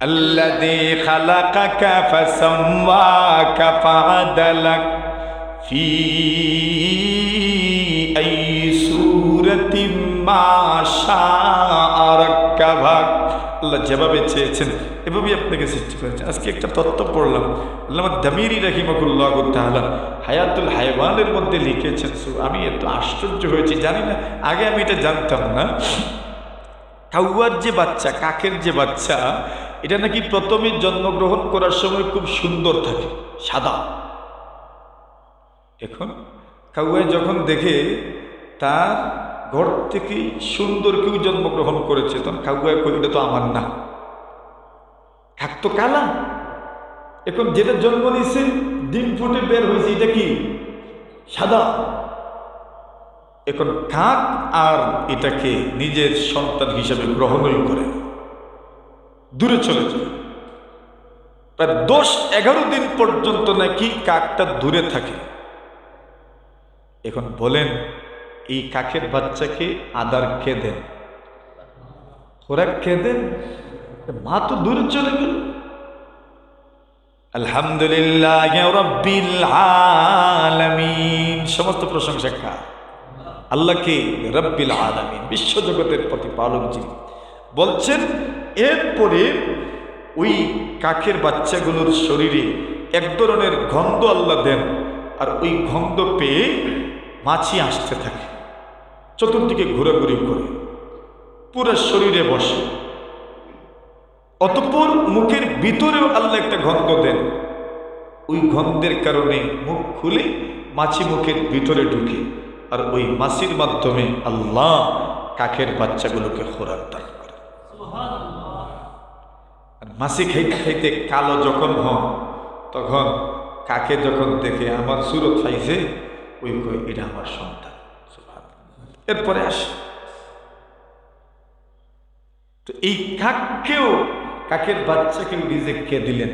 الذي خلقك فسواك فعدلك في أي سورة ما شاء ركبك আল্লাহ যেভাবে চেয়েছেন এভাবেই আপনাকে সৃষ্টি করেছেন আজকে একটা তত্ত্ব পড়লাম আল্লাহ দামিরি রাহিমাকুল্লাহ তাহলা হায়াতুল হায়ওয়ানের মধ্যে লিখেছেন সো আমি এত আশ্চর্য হয়েছি জানি না আগে আমি এটা জানতাম না কাউয়ার যে বাচ্চা কাকের যে বাচ্চা এটা নাকি প্রথমে জন্মগ্রহণ করার সময় খুব সুন্দর থাকে, সাদা। এখন কাউয়ায় যখন দেখে তার ঘর থেকে সুন্দর কেউ জন্মগ্রহণ করেছে, তখন কাউয়ায় কই তো আমার না। কাক তো কালা। এখন যেটা জন্ম নিয়েছে, ডিম ফুটে বের হয়েছে, এটা কি? সাদা। এখন কাক আর এটাকে নিজের সন্তান হিসাবে গ্রহণই করে। দূরে চলে যায়। দশ এগারো দিন পর্যন্ত নাকি কাকটা দূরে থাকে। এখন বলেন, এই কাকের বাচ্চাকে আদার কে খোরাক কে মা তো দূরে চলে গেল। আলহামদুলিল্লাহ রব্বিল আলামিন। সমস্ত প্রশংসা কার? আল্লাহকে, রব্বিল আলামিন, বিশ্বজগতের প্রতিপালক যিনি। বলছেন, এরপরে ওই কাকের বাচ্চাগুলোর শরীরে এক ধরনের গন্ধ আল্লাহ দেন, আর ওই গন্ধ পেয়ে মাছি আসতে থাকে, চতুর্দিকে ঘোরাঘুরি করে, পুরো শরীরে বসে। অতঃপর মুখের ভিতরেও আল্লাহ একটা গন্ধ দেন। ওই গন্ধের কারণে মুখ খুলে মাছি মুখের ভিতরে ঢুকে, আর ওই মাছির মাধ্যমে আল্লাহ কাকের বাচ্চাগুলোকে খোরাক দান। মাছি খাইতে খাইতে কালো যখন হন, তখন কাকে যখন দেখে আমার সুরত খাইছে, ওই কই এটা আমার সন্তান। এরপরে আসে। তো এই কাককেও, কাকের বাচ্চাকেও রিজেক কে দিলেন,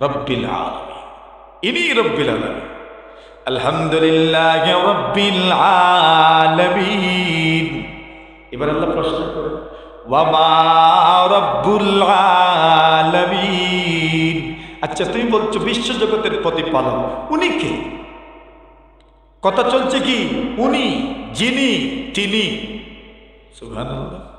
রব্বিল আলামিন। ইনি রব্বিল আলামিন। আলহামদুলিল্লাহ রব্বিল আলামিন। এবার আল্লাহ প্রশ্ন করেন আচ্ছা তুমি বলছো বিশ্বজগতের প্রতিপালক। উনি কে? কথা চলছে কি? উনি যিনি তিনি। সুবহানাল্লাহ।